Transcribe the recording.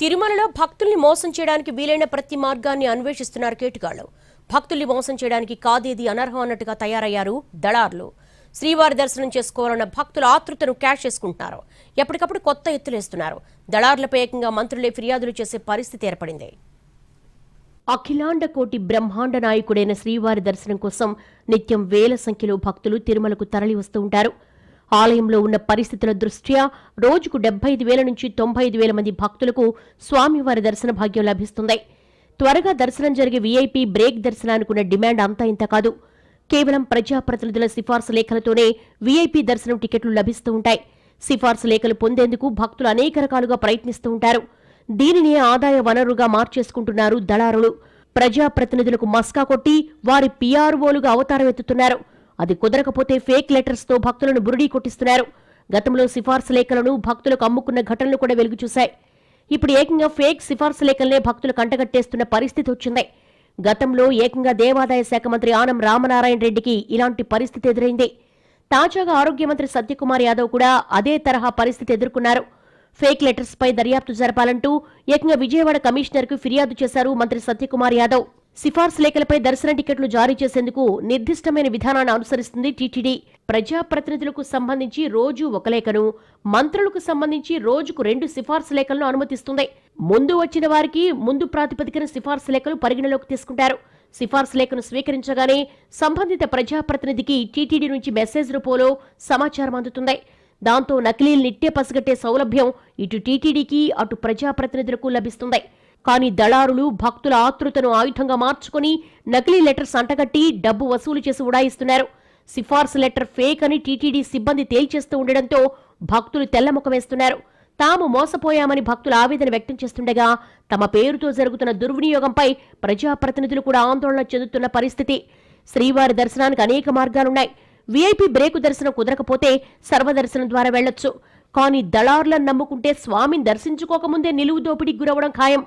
తిరుమలలో భక్తుల్ని మోసం చేయడానికి వీలైన ప్రతి మార్గాన్ని అన్వేషిస్తున్నారు కేటుగాళ్ళు భక్తుల్ని మోసం చేయడానికి కాదేది అనర్హం అన్నట్టుగా తయారయ్యారు దళార్లు. శ్రీవారి దర్శనం చేసుకోవాలన్న భక్తుల ఆతృతను క్యాష్ చేసుకుంటున్నారు. ఎప్పటికప్పుడు కొత్త ఎత్తులేస్తున్నారు దళార్లపై ఏకంగా మంత్రులే ఫిర్యాదులు చేసే పరిస్థితి ఏర్పడింది. అఖిలాండ కోటి బ్రహ్మాండ నాయకుడైన శ్రీవారి దర్శనం కోసం నిత్యం వేల సంఖ్యలో భక్తులు తిరుమలకు తరలి వస్తూ ఉంటారు. ఆలయంలో ఉన్న పరిస్థితుల దృష్ట్యా రోజుకు డెబ్బై ఐదు వేల నుంచి తొంభై ఐదు వేల మంది భక్తులకు స్వామివారి దర్శన భాగ్యం లభిస్తుంది. త్వరగా దర్శనం జరిగే వీఐపీ బ్రేక్ దర్శనానికి ఉన్న డిమాండ్ అంతా ఇంత కాదు. కేవలం ప్రజాప్రతినిధుల సిఫార్సు లేఖలతోనే వీఐపీ దర్శనం టికెట్లు లభిస్తూ ఉంటాయి. సిఫార్సు లేఖలు పొందేందుకు భక్తులు అనేక రకాలుగా ప్రయత్నిస్తూ ఉంటారు. దీనిని ఆదాయ వనరుగా మార్చేసుకుంటున్నారు దళారులు. ప్రజాప్రతినిధులకు మస్కా కొట్టి వారి పీఆర్ఓలుగా అవతారం ఎత్తుతున్నారు. అది కుదరకపోతే ఫేక్ లెటర్స్తో భక్తులను బురిడీ కొట్టిస్తున్నారు. గతంలో సిఫార్సు లేఖలను భక్తులకు అమ్ముకున్న ఘటనలు కూడా వెలుగు చూశాయి. ఇప్పుడు ఏకంగా ఫేక్ సిఫార్సు లేఖలనే భక్తులు కంటగట్టేస్తున్న పరిస్థితి వచ్చింది. గతంలో ఏకంగా దేవాదాయ శాఖ మంత్రి ఆనం రామనారాయణ రెడ్డికి ఇలాంటి పరిస్థితి ఎదురైంది. తాజాగా ఆరోగ్య మంత్రి సత్యకుమార్ యాదవ్ కూడా అదే తరహా పరిస్థితి ఎదుర్కొన్నారు. ఫేక్ లెటర్స్ పై దర్యాప్తు జరపాలంటూ ఏకంగా విజయవాడ కమిషనర్కు ఫిర్యాదు చేశారు మంత్రి సత్యకుమార్ యాదవ్. సిఫార్సు లేఖలపై దర్శన టికెట్లు జారీ చేసేందుకు నిర్దిష్టమైన విధానాన్ని అనుసరిస్తుంది టీటీడీ. ప్రజాప్రతినిధులకు సంబంధించి రోజు ఒక లేఖను మంత్రులకు సంబంధించి రోజుకు రెండు సిఫార్సు లేఖలను అనుమతిస్తుంది. ముందు వచ్చిన వారికి ముందు ప్రాతిపదికన సిఫార్సు లేఖలు పరిగణలోకి తీసుకుంటారు. సిఫార్సు లేఖను స్వీకరించగానే సంబంధిత ప్రజాప్రతినిధికి టీటీడీ నుంచి మెసేజ్ రూపంలో సమాచారం అందుతుంది. దాంతో నకిలీలు నిట్టే పసిగట్టే సౌలభ్యం ఇటు టీటీడీకి అటు ప్రజాప్రతినిధులకు లభిస్తుంది. కానీ దళారులు భక్తుల ఆతృతను ఆయుధంగా మార్చుకుని నకిలీ లెటర్స్ అంటగట్టి డబ్బు వసూలు చేసి ఉడాయిస్తున్నారు. సిఫార్సు లెటర్ ఫేక్ అని టీటీడీ సిబ్బంది తేల్చేస్తూ ఉండడంతో భక్తులు తెల్లముఖం వేస్తున్నారు. తాము మోసపోయామని భక్తులు ఆవేదన వ్యక్తం చేస్తుండగా తమ పేరుతో జరుగుతున్న దుర్వినియోగంపై ప్రజాప్రతినిధులు కూడా ఆందోళన చెందుతున్న పరిస్థితి. శ్రీవారి దర్శనానికి అనేక మార్గాలున్నాయి. వీఐపీ బ్రేకు దర్శనం కుదరకపోతే సర్వదర్శనం ద్వారా వెళ్ళొచ్చు కానీ దళారులను నమ్ముకుంటే స్వామిని దర్శించుకోకముందే నిలువు దోపిడీకి గురవడం ఖాయం.